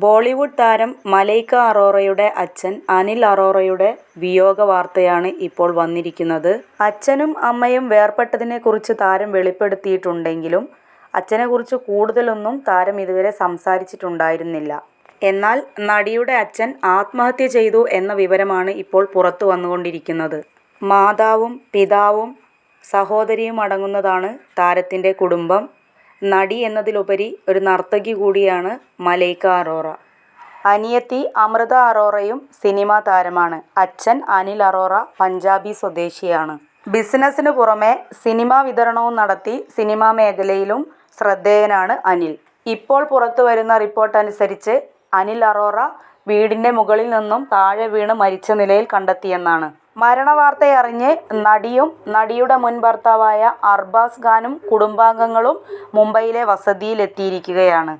ബോളിവുഡ് താരം മലൈക അറോറയുടെ അച്ഛൻ അനിൽ അറോറയുടെ വിയോഗ വാർത്തയാണ് ഇപ്പോൾ വന്നിരിക്കുന്നത്. അച്ഛനും അമ്മയും വേർപെട്ടതിനെക്കുറിച്ച് താരം വെളിപ്പെടുത്തിയിട്ടുണ്ടെങ്കിലും അച്ഛനെക്കുറിച്ച് കൂടുതലൊന്നും താരം ഇതുവരെ സംസാരിച്ചിട്ടുണ്ടായിരുന്നില്ല. എന്നാൽ നടിയുടെ അച്ഛൻ ആത്മഹത്യ ചെയ്തു എന്ന വിവരമാണ് ഇപ്പോൾ പുറത്തു വന്നുകൊണ്ടിരിക്കുന്നത് മാതാവും പിതാവും സഹോദരിയും അടങ്ങുന്നതാണ് താരത്തിന്റെ കുടുംബം. നടി എന്നതിലുപരി ഒരു നർത്തകി കൂടിയാണ് മലൈക അറോറ. അനിയത്തി അമൃത അറോറയും സിനിമാ താരമാണ്. അച്ഛൻ അനിൽ അറോറ പഞ്ചാബി സ്വദേശിയാണ്. ബിസിനസ്സിന് പുറമെ സിനിമാ വിതരണവും നടത്തി സിനിമാ മേഖലയിലും ശ്രദ്ധേയനാണ് അനിൽ. ഇപ്പോൾ പുറത്തു പുറത്തുവരുന്ന റിപ്പോർട്ടനുസരിച്ച് അനിൽ അറോറ വീടിന്റെ മുകളിൽ നിന്നും താഴെ വീണ് മരിച്ച നിലയിൽ കണ്ടെത്തിയെന്നാണ്. മരണവാർത്തയറിഞ്ഞ് നടിയും നടിയുടെ മുൻ ഭർത്താവായ അർബാസ് ഖാനും കുടുംബാംഗങ്ങളും മുംബൈയിലെ വസതിയിലെത്തിയിരിക്കുകയാണ്.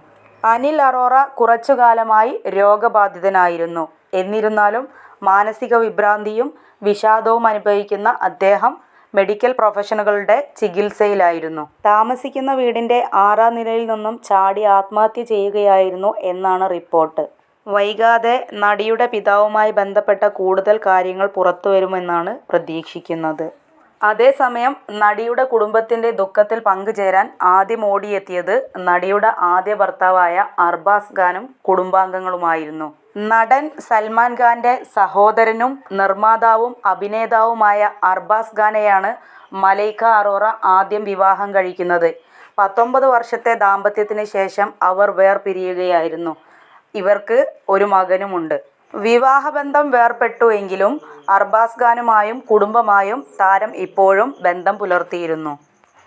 അനിൽ അറോറ കുറച്ചുകാലമായി രോഗബാധിതനായിരുന്നു. എന്നിരുന്നാലും മാനസിക വിഭ്രാന്തിയും വിഷാദവും അനുഭവിക്കുന്ന അദ്ദേഹം മെഡിക്കൽ പ്രൊഫഷണലുകളുടെ ചികിത്സയിലായിരുന്നു. താമസിക്കുന്ന വീടിന്റെ ആറാം നിലയിൽ നിന്നും ചാടി ആത്മഹത്യ ചെയ്യുകയായിരുന്നു എന്നാണ് റിപ്പോർട്ട്. വൈകാതെ നടിയുടെ പിതാവുമായി ബന്ധപ്പെട്ട കൂടുതൽ കാര്യങ്ങൾ പുറത്തു വരുമെന്നാണ് പ്രതീക്ഷിക്കുന്നത്. അതേസമയം നടിയുടെ കുടുംബത്തിന്റെ ദുഃഖത്തിൽ പങ്കുചേരാൻ ആദ്യം ഓടിയെത്തിയത് നടിയുടെ ആദ്യ ഭർത്താവായ അർബാസ് ഖാനും കുടുംബാംഗങ്ങളുമായിരുന്നു. നടൻ സൽമാൻ ഖാന്റെ സഹോദരനും നിർമ്മാതാവും അഭിനേതാവുമായ അർബാസ് ഖാനെയാണ് മലൈക്ക അറോറ ആദ്യം വിവാഹം കഴിക്കുന്നത്. പത്തൊമ്പത് വർഷത്തെ ദാമ്പത്യത്തിന് ശേഷം അവർ വേർപിരിയുകയായിരുന്നു. ഇവർക്ക് ഒരു മകനുമുണ്ട്. വിവാഹബന്ധം വേർപെട്ടു എങ്കിലും അർബാസ് ഖാനുമായും കുടുംബമായും താരം ഇപ്പോഴും ബന്ധം പുലർത്തിയിരുന്നു.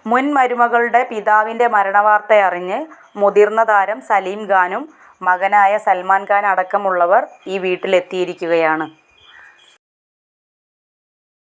മുൻ മരുമകളുടെ പിതാവിന്റെ മരണവാർത്തയറിഞ്ഞ് മുതിർന്ന താരം സലീം ഖാനും മകനായ സൽമാൻ ഖാൻ അടക്കമുള്ളവർ ഈ വീട്ടിലെത്തിയിരിക്കുകയാണ്.